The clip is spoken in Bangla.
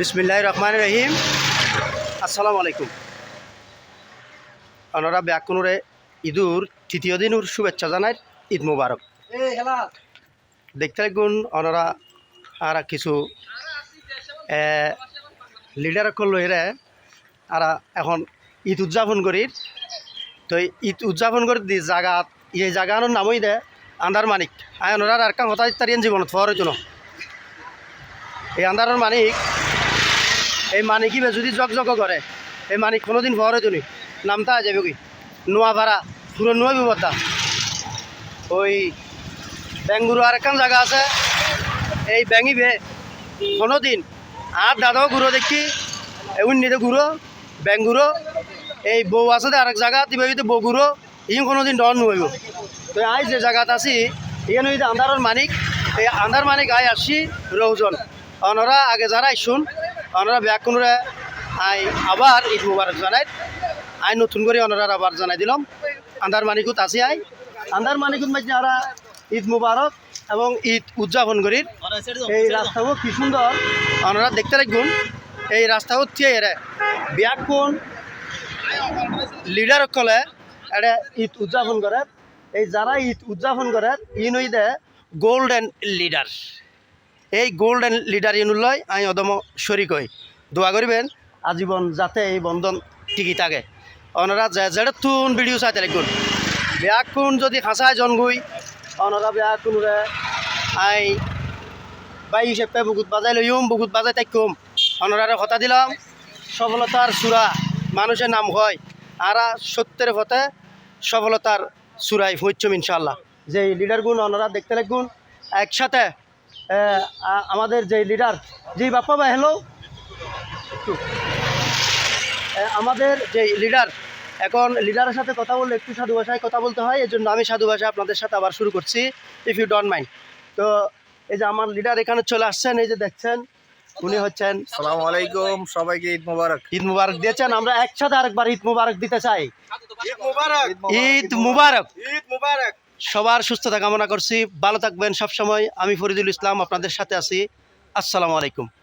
বিসমিল্লাহ রহমান রহিম আসসালামু আলাইকুম আপনারা ব্যাকুনুরে ঈদুর তৃতীয় দিনুর শুভেচ্ছা জানাই ঈদ মুবারক। দেখতে লাগুন ওনারা আর কিছু লিডার করল এরা আর এখন ঈদ উদযাপন করি। তো ঈদ উদযাপন করে দি জাগা এই জাগানোর নামই দে আন্দার মানিক। আয় ওনারা আর কান হতাই তারিয়েন জীবনত ফরের জন্য। এই আন্দারের মানিক এই মানিক ইবে যদি জগ জগ করে, এই মানিক কোনোদিন ফরে তুমি নামতা যাবে কি নোয়া ভাড়া পুরো নোয়া বিপদা ওই বেঙ্গুরু আর একখান জায়গা আছে। এই ব্যাঙিবে কোনোদিন আর দাদাও ঘুরো দেখি উন্নিতে ঘুরো বেঙ্গুরো এই বউ আছে আরেক জায়গা দিবে যদি বউ ঘুরো ইন কোনোদিন ডর নইব তো আই যে জায়গাত আছি ইয়ে নই আন্ধারের মানিক, এই আন্ধার মানিক আই আসছি রৌজন অনরা আগে যারা শুন অনরা ব্যাকুনরে আই আবার ঈদ মুবারক জানাই। আই নতুন করে অনরা আবার জানাই দিলাম। আন্ধার মানিকুত আছি আই। আন্ধার মানিকুত মাঝে আরা ঈদ মুবারক এবং ঈদ উদযাপন করি। এই রাস্তাও কি সুন্দর। আপনারা দেখতে রাখুন। এই রাস্তাও থিয়ে এরে। ব্যাকুন লিডার কলে এটা ঈদ উদযাপন করে। এই যারা ঈদ উদযাপন করে, ইন দে গোল্ডেন লিডার এই গোল্ডেন লিডার ইনুলয় আমি অদম শরিক হই দোয়া করিবেন আজীবন যাতে এই বন্ধন টিকি থাকে। ওনারা যে যেটা তুন ভিডিও চাই চাইতে লাগুন ব্যাকুন যদি খাঁচায় জনগুই ওনারা ব্যাকুনরে আই বাই হিসেবে বুকুত বাজাই লইম বুকুত বাজাই তাই কম। ওনারা কথা দিলাম সফলতার চূড়া মানুষের নাম হয়। আরা সত্যের পথে সফলতার চূড়াই হইছম ইনশাল্লাহ যে এই লিডারগুন ওনারা দেখতে লাগুন, একসাথে আমাদের যে লিডার জি বাপ্পা ভাই হ্যালো আমাদের যে লিডার এখন লিডারের সাথে কথা বললে একটু সাধু ভাষায় কথা বলতে হয় এই জন্য আমি সাধু ভাষায় আপনাদের সাথে আবার শুরু করছি ইফ ইউ ডোন্ট মাইন্ড তো এই যে আমার লিডার এখানে চলে আসছেন এই যে দেখছেন উনি হচ্ছেন সালামু আলাইকুম সবাইকে ঈদ মোবারক। ঈদ মুবারক দিয়েছেন আমরা একসাথে আরেকবার ঈদ মুবারক দিতে চাই। ঈদ মোবারক। ঈদ মুবারক। ঈদ মোবারক। সবার সুস্থতা কামনা করছি, ভালো থাকবেন সবসময়। আমি ফরিদুল ইসলাম, আপনাদের সাথে আছি। আসসালামু আলাইকুম।